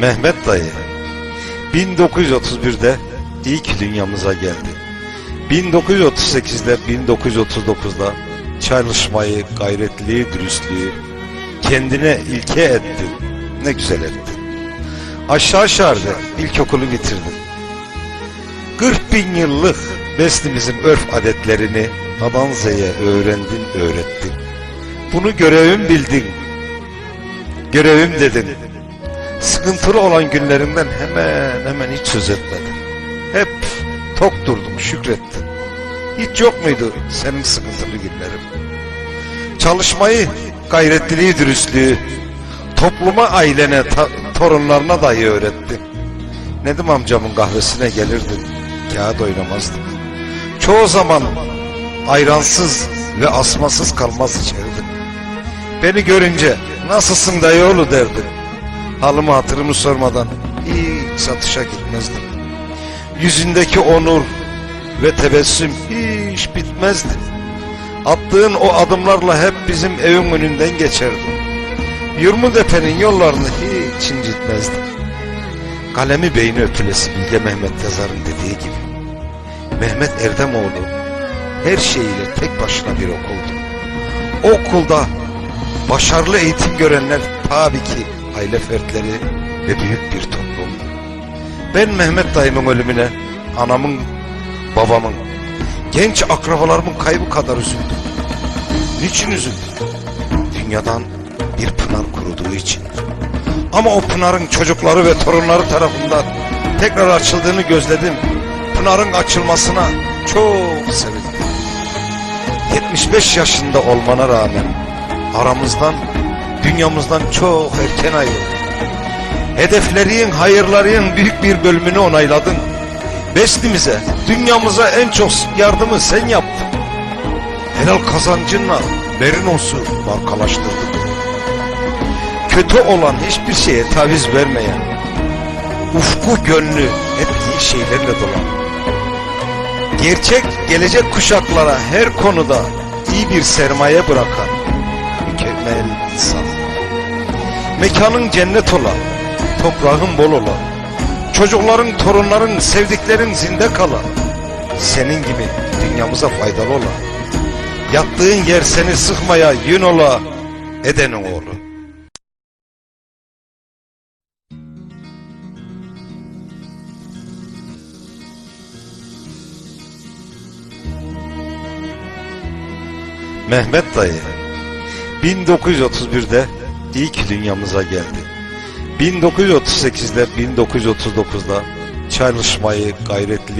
Mehmet dayı 1931'de iyi ki dünyamıza geldi. 1938'de 1939'da çalışmayı, gayretliği, dürüstlüğü kendine ilke etti. Ne güzel etti. Aşağı şardı ilkokulu bitirdim. 40 bin yıllık beslimizin örf adetlerini Adan Z'ye öğrendin, öğrettin. Bunu görevim bildin. Görevim dedin. Sıkıntılı olan günlerimden hemen hemen hiç söz etmedin. Hep tok durdum, şükrettin. Hiç yok muydu senin sıkıntılı günlerin? Çalışmayı, gayretliliği, dürüstlüğü, topluma, ailene, torunlarına dahi öğrettin. Nedim amcamın kahvesine gelirdim, kağıt oynamazdım. Çoğu zaman ayransız ve asmasız kalmaz içerdim. Beni görünce nasılsın dayıoğlu derdin. Halımı hatırımı sormadan hiç satışa gitmezdim. Yüzündeki onur ve tebessüm hiç bitmezdi. Attığın o adımlarla hep bizim evin önünden geçerdin. Yurmudepe'nin yollarını hiç incitmezdim. Kalemi beyni öpülesi Bilge Mehmet Yazar'ın dediği gibi. Mehmet Erdemoğlu her şeyiyle tek başına bir okuldu. O okulda başarılı eğitim görenler tabii ki aile fertleri ve büyük bir toplumdu. Ben Mehmet dayımın ölümüne anamın, babamın, genç akrabalarımın kaybı kadar üzüldüm. Niçin üzüldüm? Dünyadan bir pınar kuruduğu için. Ama o pınarın çocukları ve torunları tarafından tekrar açıldığını gözledim. Pınarın açılmasına çok sevindim. 75 yaşında olmana rağmen aramızdan, dünyamızdan çok erken ayrıldın. Hedeflerin, hayırların büyük bir bölümünü onayladın. Beslimize, dünyamıza en çok yardımı sen yaptın. Helal kazancınla Merinos'u markalaştırdın. Kötü olan hiçbir şeye taviz vermeyen, ufku gönlü iyi şeylerle dolan. Gerçek gelecek kuşaklara her konuda iyi bir sermaye bırakan mükemmel insan. Mekanın cennet olan, toprağın bol olan, çocukların, torunların, sevdiklerin zinde kalan, senin gibi dünyamıza faydalı olan, yattığın yer seni sıkmaya yün ola, edenin oğlu. Mehmet dayı 1931'de ki dünyamıza geldi. 1938'de 1939'da çalışmayı, gayretli